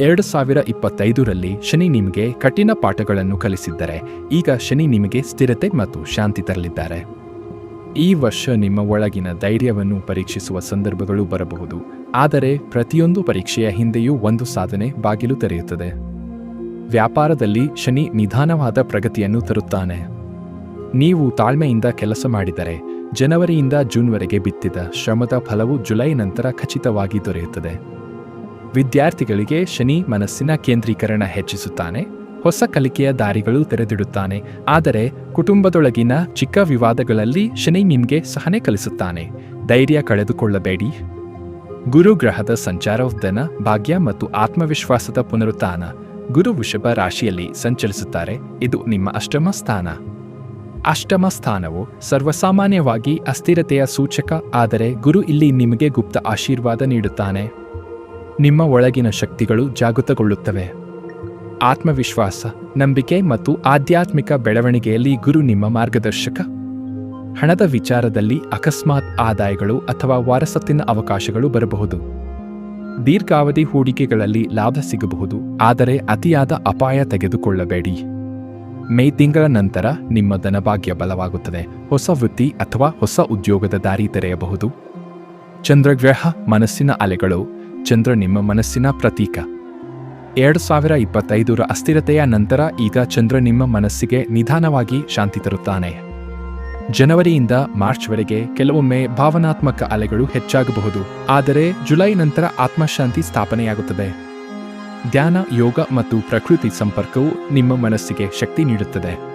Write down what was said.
ಎರಡು ಸಾವಿರ ಇಪ್ಪತ್ತೈದರಲ್ಲಿ ಶನಿ ನಿಮಗೆ ಕಠಿಣ ಪಾಠಗಳನ್ನು ಕಲಿಸಿದ್ದರೆ, ಈಗ ಶನಿ ನಿಮಗೆ ಸ್ಥಿರತೆ ಮತ್ತು ಶಾಂತಿ ತರಲಿದ್ದಾರೆ. ಈ ವರ್ಷ ನಿಮ್ಮ ಒಳಗಿನ ಧೈರ್ಯವನ್ನು ಪರೀಕ್ಷಿಸುವ ಸಂದರ್ಭಗಳು ಬರಬಹುದು, ಆದರೆ ಪ್ರತಿಯೊಂದು ಪರೀಕ್ಷೆಯ ಹಿಂದೆಯೂ ಒಂದು ಸಾಧನೆ ಬಾಗಿಲು ತೆರೆಯುತ್ತದೆ. ವ್ಯಾಪಾರದಲ್ಲಿ ಶನಿ ನಿಧಾನವಾದ ಪ್ರಗತಿಯನ್ನು ತರುತ್ತಾನೆ. ನೀವು ತಾಳ್ಮೆಯಿಂದ ಕೆಲಸ ಮಾಡಿದರೆ, ಜನವರಿಯಿಂದ ಜೂನ್ವರೆಗೆ ಬಿತ್ತಿದ ಶ್ರಮದ ಫಲವು ಜುಲೈ ನಂತರ ಖಚಿತವಾಗಿ ದೊರೆಯುತ್ತದೆ. ವಿದ್ಯಾರ್ಥಿಗಳಿಗೆ ಶನಿ ಮನಸ್ಸಿನ ಕೇಂದ್ರೀಕರಣ ಹೆಚ್ಚಿಸುತ್ತಾನೆ. ಹೊಸ ಕಲಿಕೆಯ ದಾರಿಗಳು ತೆರೆದಿಡುತ್ತಾನೆ. ಆದರೆ ಕುಟುಂಬದೊಳಗಿನ ಚಿಕ್ಕ ವಿವಾದಗಳಲ್ಲಿ ಶನಿ ನಿಮಗೆ ಸಹನೆ ಕಲಿಸುತ್ತಾನೆ. ಧೈರ್ಯ ಕಳೆದುಕೊಳ್ಳಬೇಡಿ. ಗುರು ಗ್ರಹದ ಸಂಚಾರೋದ್ದನ ಭಾಗ್ಯ ಮತ್ತು ಆತ್ಮವಿಶ್ವಾಸದ ಪುನರುತ್ಥಾನ. ಗುರು ವೃಷಭ ರಾಶಿಯಲ್ಲಿ ಸಂಚರಿಸುತ್ತಾರೆ. ಇದು ನಿಮ್ಮ ಅಷ್ಟಮ ಸ್ಥಾನ. ಅಷ್ಟಮ ಸ್ಥಾನವು ಸರ್ವಸಾಮಾನ್ಯವಾಗಿ ಅಸ್ಥಿರತೆಯ ಸೂಚಕ, ಆದರೆ ಗುರು ಇಲ್ಲಿ ನಿಮಗೆ ಗುಪ್ತ ಆಶೀರ್ವಾದ ನೀಡುತ್ತಾನೆ. ನಿಮ್ಮ ಒಳಗಿನ ಶಕ್ತಿಗಳು ಜಾಗೃತಗೊಳ್ಳುತ್ತವೆ. ಆತ್ಮವಿಶ್ವಾಸ, ನಂಬಿಕೆ ಮತ್ತು ಆಧ್ಯಾತ್ಮಿಕ ಬೆಳವಣಿಗೆಯಲ್ಲಿ ಗುರು ನಿಮ್ಮ ಮಾರ್ಗದರ್ಶಕ. ಹಣದ ವಿಚಾರದಲ್ಲಿ ಅಕಸ್ಮಾತ್ ಆದಾಯಗಳು ಅಥವಾ ವಾರಸತ್ತಿನ ಅವಕಾಶಗಳು ಬರಬಹುದು. ದೀರ್ಘಾವಧಿ ಹೂಡಿಕೆಗಳಲ್ಲಿ ಲಾಭ ಸಿಗಬಹುದು, ಆದರೆ ಅತಿಯಾದ ಅಪಾಯ ತೆಗೆದುಕೊಳ್ಳಬೇಡಿ. ಮೇ ತಿಂಗಳ ನಂತರ ನಿಮ್ಮ ಧನಭಾಗ್ಯ ಬಲವಾಗುತ್ತದೆ. ಹೊಸ ವೃತ್ತಿ ಅಥವಾ ಹೊಸ ಉದ್ಯೋಗದ ದಾರಿ ತೆರೆಯಬಹುದು. ಚಂದ್ರಗ್ರಹ, ಮನಸ್ಸಿನ ಅಲೆಗಳು ಚಂದ್ರ ನಿಮ್ಮ ಮನಸ್ಸಿನ ಪ್ರತೀಕ. ಎರಡು ಸಾವಿರ ಇಪ್ಪತ್ತೈದರ ಅಸ್ಥಿರತೆಯ ನಂತರ ಈಗ ಚಂದ್ರ ನಿಮ್ಮ ಮನಸ್ಸಿಗೆ ನಿಧಾನವಾಗಿ ಶಾಂತಿ ತರುತ್ತಾನೆ. ಜನವರಿಯಿಂದ ಮಾರ್ಚ್ವರೆಗೆ ಕೆಲವೊಮ್ಮೆ ಭಾವನಾತ್ಮಕ ಅಲೆಗಳು ಹೆಚ್ಚಾಗಬಹುದು. ಆದರೆ ಜುಲೈ ನಂತರ ಆತ್ಮಶಾಂತಿ ಸ್ಥಾಪನೆಯಾಗುತ್ತದೆ. ಧ್ಯಾನ, ಯೋಗ ಮತ್ತು ಪ್ರಕೃತಿ ಸಂಪರ್ಕವು ನಿಮ್ಮ ಮನಸ್ಸಿಗೆ ಶಕ್ತಿ ನೀಡುತ್ತದೆ.